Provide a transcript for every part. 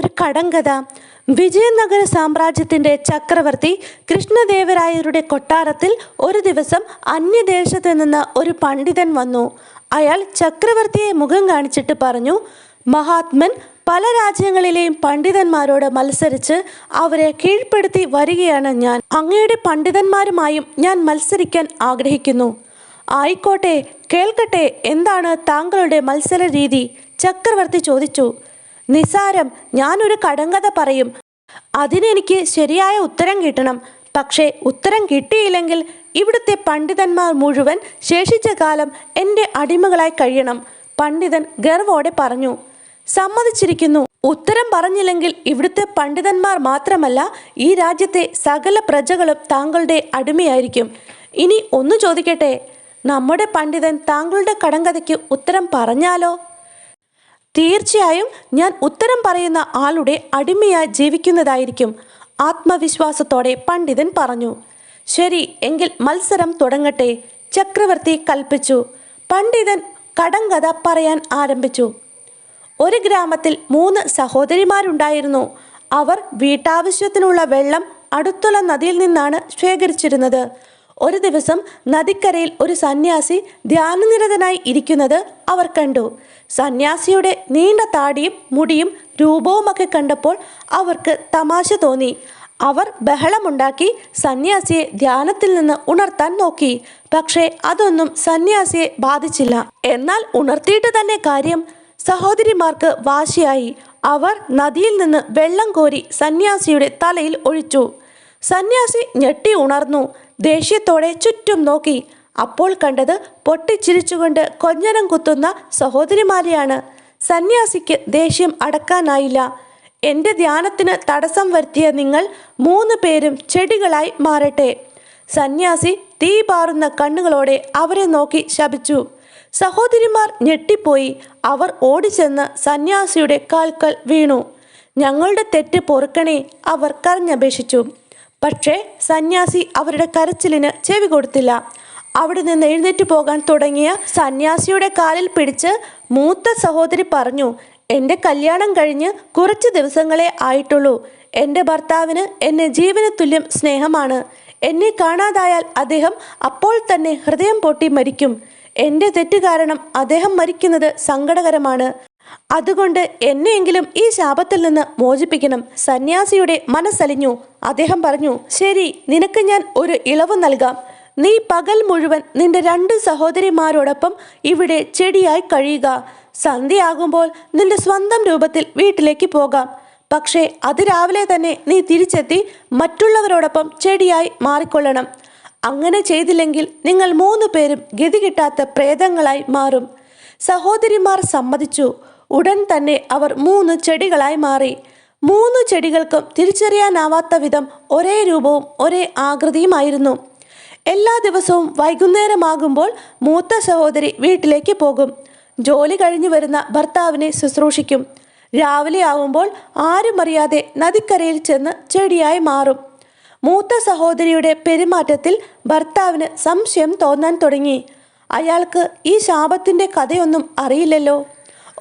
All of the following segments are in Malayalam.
ഒരു കടങ്കഥ. വിജയനഗര സാമ്രാജ്യത്തിന്റെ ചക്രവർത്തി കൃഷ്ണദേവരായരുടെ കൊട്ടാരത്തിൽ ഒരു ദിവസം അന്യദേശത്ത് നിന്ന് ഒരു പണ്ഡിതൻ വന്നു. അയാൾ ചക്രവർത്തിയെ മുഖം കാണിച്ചിട്ട് പറഞ്ഞു മഹാത്മൻ പല രാജ്യങ്ങളിലെയും പണ്ഡിതന്മാരോട് മത്സരിച്ച് അവരെ കീഴ്പ്പെടുത്തി വരികയാണ് ഞാൻ. അങ്ങയുടെ പണ്ഡിതന്മാരുമായും ഞാൻ മത്സരിക്കാൻ ആഗ്രഹിക്കുന്നു. ആയിക്കോട്ടെ കേൾക്കട്ടെ എന്താണ് താങ്കളുടെ മത്സര രീതി? ചക്രവർത്തി ചോദിച്ചു. നിസാരം ഞാനൊരു കടങ്കഥ പറയും. അതിനെനിക്ക് ശരിയായ ഉത്തരം കിട്ടണം. പക്ഷേ ഉത്തരം കിട്ടിയില്ലെങ്കിൽ ഇവിടുത്തെ പണ്ഡിതന്മാർ മുഴുവൻ ശേഷിച്ച കാലം എന്റെ അടിമകളായി കഴിയണം പണ്ഡിതൻ ഗർവോടെ പറഞ്ഞു. സമ്മതിച്ചിരിക്കുന്നു. ഉത്തരം പറഞ്ഞില്ലെങ്കിൽ ഇവിടുത്തെ പണ്ഡിതന്മാർ മാത്രമല്ല ഈ രാജ്യത്തെ സകല പ്രജകളും താങ്കളുടെ അടിമയായിരിക്കും. ഇനി ഒന്ന് ചോദിക്കട്ടെ? നമ്മുടെ പണ്ഡിതൻ താങ്കളുടെ കടങ്കഥയ്ക്ക് ഉത്തരം പറഞ്ഞാലോ? തീർച്ചയായും ഞാൻ ഉത്തരം പറയുന്ന ആളുടെ അടിമയായി ജീവിക്കുന്നതായിരിക്കും ആത്മവിശ്വാസത്തോടെ പണ്ഡിതൻ പറഞ്ഞു. ശരി എങ്കിൽ മത്സരം തുടങ്ങട്ടെ. ചക്രവർത്തി കൽപ്പിച്ചു. പണ്ഡിതൻ കടങ്കഥ പറയാൻ ആരംഭിച്ചു. ഒരു ഗ്രാമത്തിൽ മൂന്ന് സഹോദരിമാരുണ്ടായിരുന്നു. അവർ വീട്ടാവശ്യത്തിനുള്ള വെള്ളം അടുത്തുള്ള നദിയിൽ നിന്നാണ് ശേഖരിച്ചിരുന്നത്. ഒരു ദിവസം നദിക്കരയിൽ ഒരു സന്യാസി ധ്യാനനിരതനായി ഇരിക്കുന്നത് അവർ കണ്ടു. സന്യാസിയുടെ നീണ്ട താടിയും മുടിയും രൂപവുമൊക്കെ കണ്ടപ്പോൾ അവർക്ക് തമാശ തോന്നി. അവർ ബഹളമുണ്ടാക്കി സന്യാസിയെ ധ്യാനത്തിൽ നിന്ന് ഉണർത്താൻ നോക്കി. പക്ഷേ അതൊന്നും സന്യാസിയെ ബാധിച്ചില്ല. എന്നാൽ ഉണർത്തിയിട്ട് തന്നെ കാര്യം സഹോദരിമാർക്ക് വാശിയായി. അവർ നദിയിൽ നിന്ന് വെള്ളം കോരി സന്യാസിയുടെ തലയിൽ ഒഴിച്ചു. സന്യാസി ഞെട്ടി ഉണർന്നു. ദേഷ്യത്തോടെ ചുറ്റും നോക്കി. അപ്പോൾ കണ്ടത് പൊട്ടിച്ചിരിച്ചുകൊണ്ട് കൊഞ്ഞനം കുത്തുന്ന സഹോദരിമാരെയാണ്. സന്യാസിക്ക് ദേഷ്യം അടക്കാനായില്ല. എന്റെ ധ്യാനത്തിന് തടസ്സം വരുത്തിയ നിങ്ങൾ മൂന്ന് പേരും ചെടികളായി മാറട്ടെ. സന്യാസി തീ പാറുന്ന കണ്ണുകളോടെ അവരെ നോക്കി ശപിച്ചു. സഹോദരിമാർ ഞെട്ടിപ്പോയി. അവർ ഓടിച്ചെന്ന് സന്യാസിയുടെ കാൽക്കൽ വീണു. ഞങ്ങളുടെ തെറ്റ് പൊറുക്കണേ അവർ കരഞ്ഞപേക്ഷിച്ചു. പക്ഷേ സന്യാസി അവരുടെ കരച്ചിലിന് ചെവി കൊടുത്തില്ല. അവിടെ നിന്ന് എഴുന്നേറ്റ് പോകാൻ തുടങ്ങിയ സന്യാസിയുടെ കാലിൽ പിടിച്ച് മൂത്ത സഹോദരി പറഞ്ഞു എന്റെ കല്യാണം കഴിഞ്ഞ് കുറച്ച് ദിവസങ്ങളെ ആയിട്ടുള്ളൂ. എന്റെ ഭർത്താവിന് എന്നെ ജീവന തുല്യം സ്നേഹമാണ്. എന്നെ കാണാതായാൽ അദ്ദേഹം അപ്പോൾ തന്നെ ഹൃദയം പൊട്ടി മരിക്കും. എന്റെ തെറ്റ് കാരണം അദ്ദേഹം മരിക്കുന്നത് സങ്കടകരമാണ്. അതുകൊണ്ട് എന്നെയെങ്കിലും ഈ ശാപത്തിൽ നിന്ന് മോചിപ്പിക്കണം. സന്യാസിയുടെ മനസ്സലിഞ്ഞു. അദ്ദേഹം പറഞ്ഞു ശരി നിനക്ക് ഞാൻ ഒരു ഇളവ് നൽകാം. നീ പകൽ മുഴുവൻ നിന്റെ രണ്ട് സഹോദരിമാരോടൊപ്പം ഇവിടെ ചെടിയായി കഴിയുക. സന്ധ്യയാകുമ്പോൾ നിന്റെ സ്വന്തം രൂപത്തിൽ വീട്ടിലേക്ക് പോകാം. പക്ഷേ അത് രാവിലെ തന്നെ നീ തിരിച്ചെത്തി മറ്റുള്ളവരോടൊപ്പം ചെടിയായി മാറിക്കൊള്ളണം. അങ്ങനെ ചെയ്തില്ലെങ്കിൽ നിങ്ങൾ മൂന്ന് പേരും ഗതി കിട്ടാത്ത പ്രേതങ്ങളായി മാറും. സഹോദരിമാർ സമ്മതിച്ചു. ഉടൻ തന്നെ അവർ മൂന്ന് ചെടികളായി മാറി. മൂന്ന് ചെടികൾക്കും തിരിച്ചറിയാനാവാത്ത വിധം ഒരേ രൂപവും ഒരേ ആകൃതിയുമായിരുന്നു. എല്ലാ ദിവസവും വൈകുന്നേരമാകുമ്പോൾ മൂത്ത സഹോദരി വീട്ടിലേക്ക് പോകും. ജോലി കഴിഞ്ഞു വരുന്ന ഭർത്താവിനെ ശുശ്രൂഷിക്കും. രാവിലെ ആവുമ്പോൾ ആരും അറിയാതെ നദിക്കരയിൽ ചെന്ന് ചെടിയായി മാറും. മൂത്ത സഹോദരിയുടെ പെരുമാറ്റത്തിൽ ഭർത്താവിന് സംശയം തോന്നാൻ തുടങ്ങി. അയാൾക്ക് ഈ ശാപത്തിന്റെ കഥയൊന്നും അറിയില്ലല്ലോ.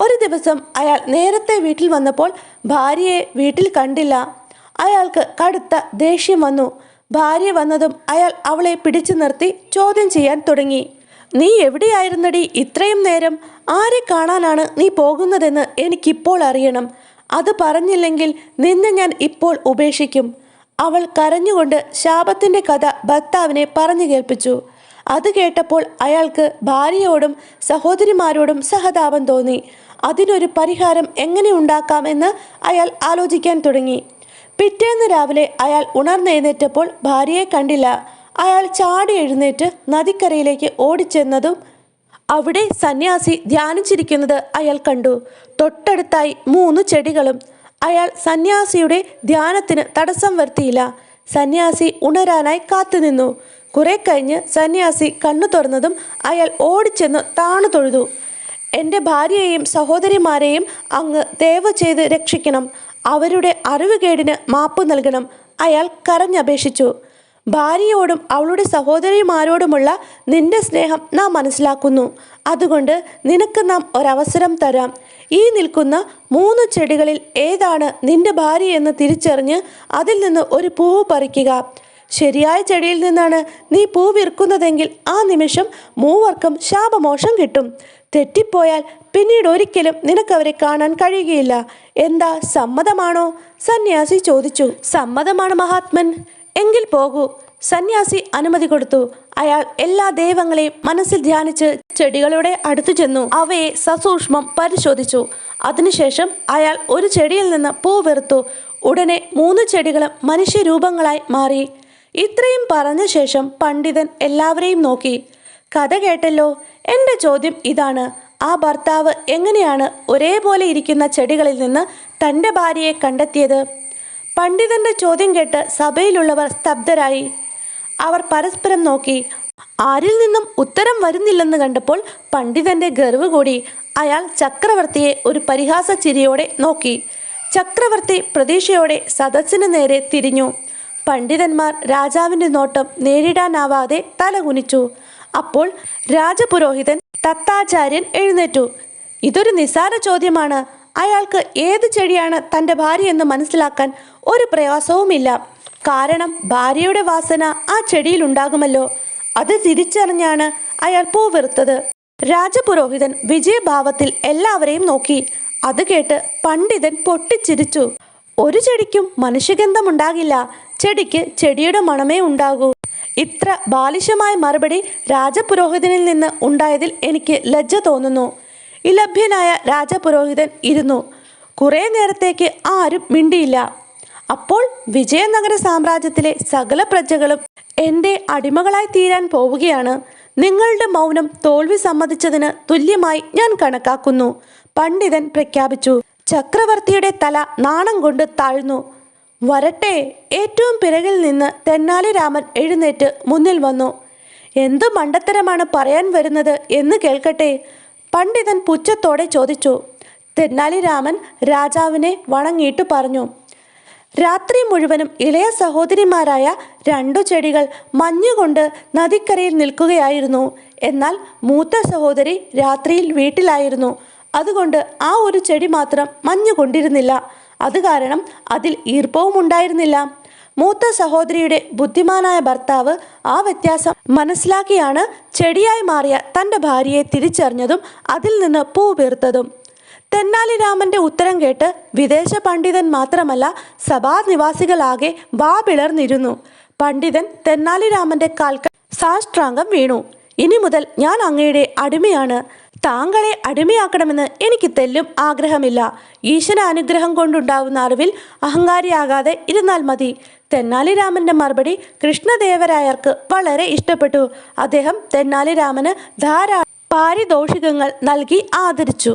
ഒരു ദിവസം അയാൾ നേരത്തെ വീട്ടിൽ വന്നപ്പോൾ ഭാര്യയെ വീട്ടിൽ കണ്ടില്ല. അയാൾക്ക് കടുത്ത ദേഷ്യം വന്നു. ഭാര്യ വന്നതും അയാൾ അവളെ പിടിച്ചു നിർത്തി ചോദ്യം ചെയ്യാൻ തുടങ്ങി. നീ എവിടെയായിരുന്നടി? ഇത്രയും നേരം ആരെ കാണാനാണ് നീ പോകുന്നതെന്ന് എനിക്കിപ്പോൾ അറിയണം. അത് പറഞ്ഞില്ലെങ്കിൽ നിന്നെ ഞാൻ ഇപ്പോൾ ഉപേക്ഷിക്കും. അവൾ കരഞ്ഞുകൊണ്ട് ശാപത്തിന്റെ കഥ ഭർത്താവിനെ പറഞ്ഞു കേൾപ്പിച്ചു. അത് കേട്ടപ്പോൾ അയാൾക്ക് ഭാര്യയോടും സഹോദരിമാരോടും സഹതാപം തോന്നി. അതിനൊരു പരിഹാരം എങ്ങനെ ഉണ്ടാക്കാമെന്ന് അയാൾ ആലോചിക്കാൻ തുടങ്ങി. പിറ്റേന്ന് രാവിലെ അയാൾ ഉണർന്നെഴുന്നേറ്റപ്പോൾ ഭാര്യയെ കണ്ടില്ല. അയാൾ ചാടി എഴുന്നേറ്റ് നദിക്കരയിലേക്ക് ഓടിച്ചെന്നതും അവിടെ സന്യാസി ധ്യാനിച്ചിരിക്കുന്നത് അയാൾ കണ്ടു. തൊട്ടടുത്തായി മൂന്ന് ചെടികളും. അയാൾ സന്യാസിയുടെ ധ്യാനത്തിന് തടസ്സം വരുത്തിയില്ല. സന്യാസി ഉണരാനായി കാത്തുനിന്നു കുറെ കഴിഞ്ഞ് സന്യാസി കണ്ണു തുറന്നതും അയാൾ ഓടിച്ചെന്ന് താണു തൊഴുതു. എന്റെ ഭാര്യയെയും സഹോദരിമാരെയും അങ്ങ് ദയവ് ചെയ്ത് രക്ഷിക്കണം. അവരുടെ അറിവുകേടിന് മാപ്പ് നൽകണം. അയാൾ കരഞ്ഞപേക്ഷിച്ചു. ഭാര്യയോടും അവളുടെ സഹോദരിമാരോടുമുള്ള നിന്റെ സ്നേഹം നാം മനസ്സിലാക്കുന്നു. അതുകൊണ്ട് നിനക്ക് നാം ഒരവസരം തരാം. ഈ നിൽക്കുന്ന മൂന്ന് ചെടികളിൽ ഏതാണ് നിന്റെ ഭാര്യയെന്ന് തിരിച്ചറിഞ്ഞ് അതിൽ നിന്ന് ഒരു പൂവ് പറിക്കുക. ശരിയായ ചെടിയിൽ നിന്നാണ് നീ പൂ വിൽക്കുന്നതെങ്കിൽ ആ നിമിഷം മൂവർക്കും ശാപമോഷം കിട്ടും. തെറ്റിപ്പോയാൽ പിന്നീട് ഒരിക്കലും നിനക്കവരെ കാണാൻ കഴിയുകയില്ല. എന്താ സമ്മതമാണോ? സന്യാസി ചോദിച്ചു. സമ്മതമാണ് മഹാത്മൻ. എങ്കിൽ പോകൂ. സന്യാസി അനുമതി കൊടുത്തു. അയാൾ എല്ലാ ദൈവങ്ങളെയും മനസ്സിൽ ധ്യാനിച്ച് ചെടികളുടെ അടുത്തു ചെന്നു. അവയെ സസൂക്ഷ്മം പരിശോധിച്ചു. അതിനുശേഷം അയാൾ ഒരു ചെടിയിൽ നിന്ന് പൂ വെറുത്തു. ഉടനെ മൂന്ന് ചെടികളും മനുഷ്യരൂപങ്ങളായി മാറി. ഇത്രയും പറഞ്ഞ ശേഷം പണ്ഡിതൻ എല്ലാവരെയും നോക്കി. കഥ കേട്ടല്ലോ? എന്റെ ചോദ്യം ഇതാണ്. ആ ഭർത്താവ് എങ്ങനെയാണ് ഒരേപോലെ ഇരിക്കുന്ന ചെടികളിൽ നിന്ന് തന്റെ ഭാര്യയെ കണ്ടെത്തിയത്? പണ്ഡിതന്റെ ചോദ്യം കേട്ട് സഭയിലുള്ളവർ സ്തബ്ധരായി. അവർ പരസ്പരം നോക്കി. ആരിൽ നിന്നും ഉത്തരം വരുന്നില്ലെന്ന് കണ്ടപ്പോൾ പണ്ഡിതന്റെ ഗർവ് കൂടി. അയാൾ ചക്രവർത്തിയെ ഒരു പരിഹാസ ചിരിയോടെ നോക്കി. ചക്രവർത്തി പ്രതീക്ഷയോടെ സദസ്സിന് നേരെ തിരിഞ്ഞു. പണ്ഡിതന്മാർ രാജാവിന്റെ നോട്ടം നേരിടാനാവാതെ തലകുനിച്ചു. അപ്പോൾ രാജപുരോഹിതൻ തത്താചാര്യൻ എഴുന്നേറ്റു. ഇതൊരു നിസാര ചോദ്യമാണ്. അയാൾക്ക് ഏത് ചെടിയാണ് തന്റെ ഭാര്യ എന്ന് മനസ്സിലാക്കാൻ ഒരു പ്രയാസവുമില്ല. കാരണം ഭാര്യയുടെ വാസന ആ ചെടിയിൽ ഉണ്ടാകുമല്ലോ. അത് തിരിച്ചറിഞ്ഞാണ് അയാൾ പൂ വെറുത്തത്. രാജപുരോഹിതൻ വിജയഭാവത്തിൽ എല്ലാവരെയും നോക്കി. അത് കേട്ട് പണ്ഡിതൻ പൊട്ടിച്ചിരിച്ചു. ഒരു ചെടിക്കും മനുഷ്യഗന്ധമുണ്ടാകില്ല ചെടിക്ക് ചെടിയുടെ മണമേ ഉണ്ടാകൂ. ഇത്ര ബാലിശമായ മറുപടി രാജപുരോഹിതനിൽ നിന്ന് ഉണ്ടായതിൽ എനിക്ക് ലജ്ജ തോന്നുന്നു. ഇലഭ്യനായ രാജപുരോഹിതൻ ഇരുന്നു. കുറേ നേരത്തേക്ക് ആരും മിണ്ടിയില്ല. അപ്പോൾ വിജയനഗര സാമ്രാജ്യത്തിലെ സകല പ്രജകളും എന്റെ അടിമകളായി തീരാൻ പോവുകയാണ്. നിങ്ങളുടെ മൗനം തോൽവി സമ്മതിച്ചതിന് തുല്യമായി ഞാൻ കണക്കാക്കുന്നു. പണ്ഡിതൻ പ്രഖ്യാപിച്ചു. ചക്രവർത്തിയുടെ തല നാണം കൊണ്ട് താഴ്ന്നു. വരട്ടെ. ഏറ്റവും പിറകിൽ നിന്ന് തെന്നാലി രാമൻ എഴുന്നേറ്റ് മുന്നിൽ വന്നു. എന്തു മണ്ടത്തരമാണ് പറയാൻ വരുന്നത് എന്ന് കേൾക്കട്ടെ പണ്ഡിതൻ പുച്ഛത്തോടെ ചോദിച്ചു. തെന്നാലി രാമൻ രാജാവിനെ വണങ്ങിയിട്ട് പറഞ്ഞു. രാത്രി മുഴുവനും ഇളയ സഹോദരിമാരായ രണ്ടു ചെടികൾ മഞ്ഞുകൊണ്ട് നദിക്കരയിൽ നിൽക്കുകയായിരുന്നു. എന്നാൽ മൂത്ത സഹോദരി രാത്രിയിൽ വീട്ടിലായിരുന്നു. അതുകൊണ്ട് ആ ഒരു ചെടി മാത്രം മഞ്ഞു കൊണ്ടിരുന്നില്ല അത് കാരണം അതിൽ ഈർപ്പവും ഉണ്ടായിരുന്നില്ല. മൂത്ത സഹോദരിയുടെ ബുദ്ധിമാനായ ഭർത്താവ് ആ വ്യത്യാസം മനസ്സിലാക്കിയാണ് ചെടിയായി മാറിയ തന്റെ ഭാര്യയെ തിരിച്ചറിഞ്ഞതും അതിൽ നിന്ന് പൂ വീർത്തതും. തെന്നാലി രാമന്റെ ഉത്തരം കേട്ട് വിദേശ പണ്ഡിതൻ മാത്രമല്ല സഭാനിവാസികളാകെ വാ പിളർന്നിരുന്നു. പണ്ഡിതൻ തെന്നാലി രാമന്റെ കാൽക്ക സാഷ്ടാംഗം വീണു. ഇനി മുതൽ ഞാൻ അങ്ങയുടെ അടിമയാണ്. താങ്കളെ അടിമയാക്കണമെന്ന് എനിക്ക് തെല്ലും ആഗ്രഹമില്ല. ഈശ്വര അനുഗ്രഹം കൊണ്ടുണ്ടാവുന്ന അറിവിൽ അഹങ്കാരിയാകാതെ ഇരുന്നാൽ മതി. തെന്നാലി രാമന്റെ മറുപടി കൃഷ്ണദേവരായർക്ക് വളരെ ഇഷ്ടപ്പെട്ടു. അദ്ദേഹം തെന്നാലി രാമന് ധാരാളം പാരിതോഷികങ്ങൾ നൽകി ആദരിച്ചു.